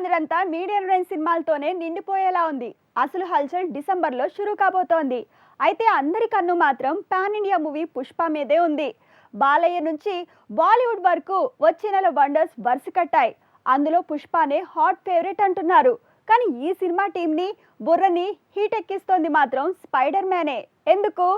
సందడంతా medium range సినిమాలతోనే నిండిపోయేలా ఉంది. అసలు హల్చల్ డిసెంబర్లో షురూ కాబోతోంది. అయితే అందరి కన్ను మాత్రం పాన్ ఇండియా మూవీ పుష్ప మీదే ఉంది. బాలయ్య నుంచి బాలీవుడ్ వరకు వచ్చే నెల వండర్స్ వరుస కట్టాయి. అందులో పుష్పనే హాట్ ఫేవరెట్ అంటున్నారు. కానీ ఈ సినిమా టీంని బుర్రని హీట్ ఎక్కిస్తోంది మాత్రం స్పైడర్ మ్యానే. ఎందుకు?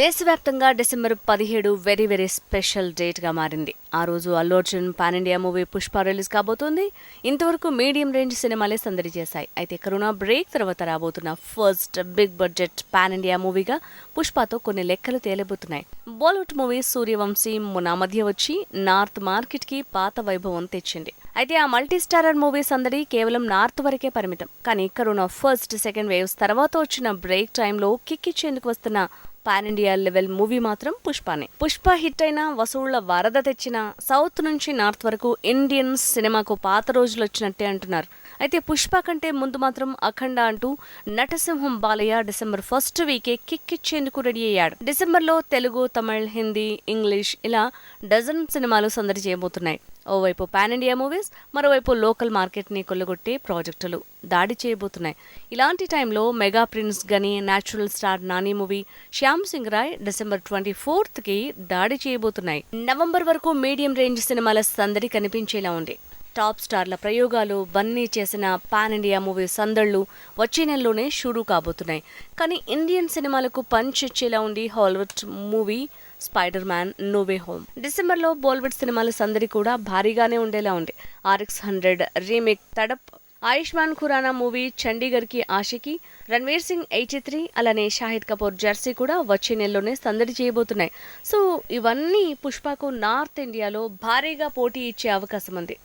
దేశవ్యాప్తంగా డిసెంబర్ పదిహేడు వెరీ వెరీ స్పెషల్ డేట్గా మారింది. ఆ రోజు Allu Arjun pan India movie Pushpa release కాబోతుంది. ఇంతవరకు మీడియం రేంజ్ సినిమాలే సందడి చేశాయి. అయితే కరోనా బ్రేక్ తర్వాత రాబోతున్న first big budget pan India మూవీగా పుష్పతో కొన్ని లెక్కలు తేలబోతున్నాయి. బాలీవుడ్ మూవీ సూర్యవంశీ మొన్న మధ్య వచ్చి నార్త్ మార్కెట్కి పాత వైభవం తెచ్చింది. అయితే ఆ మల్టీ స్టారర్ మూవీ సందడి కేవలం నార్త్ వరకే పరిమితం. కానీ కరోనా ఫస్ట్ సెకండ్ వేవ్స్ తర్వాత వచ్చిన బ్రేక్ టైంలో కిక్ ఇచ్చేందుకు వస్తున్న పాన్ ఇండియా లెవెల్ మూవీ మాత్రం పుష్పనే. పుష్ప హిట్ అయిన వసూళ్ళ వరద తెచ్చిన సౌత్ నుంచి నార్త్ వరకు ఇండియన్ సినిమాకు పాత రోజులు వచ్చినట్టే అంటున్నారు. అయితే పుష్ప కంటే ముందు మాత్రం అఖండ అంటూ నటసింహం బాలయ్య డిసెంబర్ ఫస్ట్ వీకే కిక్ ఇచ్చేందుకు రెడీ అయ్యాడు. డిసెంబర్లో తెలుగు తమిళ్ హిందీ ఇంగ్లీష్ ఇలా డజన్ సినిమాలు సందడి చేయబోతున్నాయి. ఓవైపు పాన్ ఇండియా మూవీస్ మరోవైపు లోకల్ మార్కెట్ని కొల్లగొట్టే ప్రాజెక్టులు దాడి చేయబోతున్నాయి. ఇలాంటి టైంలో mega prince Ghani natural star Nani movie Shyam Singh Roy December twenty ఫోర్త్కి దాడి చేయబోతున్నాయి. నవంబర్ వరకు మీడియం రేంజ్ సినిమాల సందడి కనిపించేలా ఉంది. టాప్ స్టార్ల ప్రయోగాలు బన్నీ చేసిన పాన్ ఇండియా మూవీ సందళ్ళు వచ్చే నెలలోనే షురూ కాబోతున్నాయి. కానీ ఇండియన్ సినిమాలకు పంచ్ ఇచ్చేలా ఉంది Hollywood movie Spider Man No Way Home. డిసెంబర్లో బాలీవుడ్ సినిమాల సందడి కూడా భారీగానే ఉండేలా ఉంది. RX hundred remake Tadap Ayushmann Khurrana movie చండీగఢ్కి Aashiqui Ranveer Singh eighty three అలానే షాహిద్ కపూర్ జెర్సీ కూడా వచ్చే నెలలోనే సందడి చేయబోతున్నాయి. సో ఇవన్నీ పుష్పకు నార్త్ ఇండియాలో భారీగా పోటీ ఇచ్చే అవకాశం ఉంది.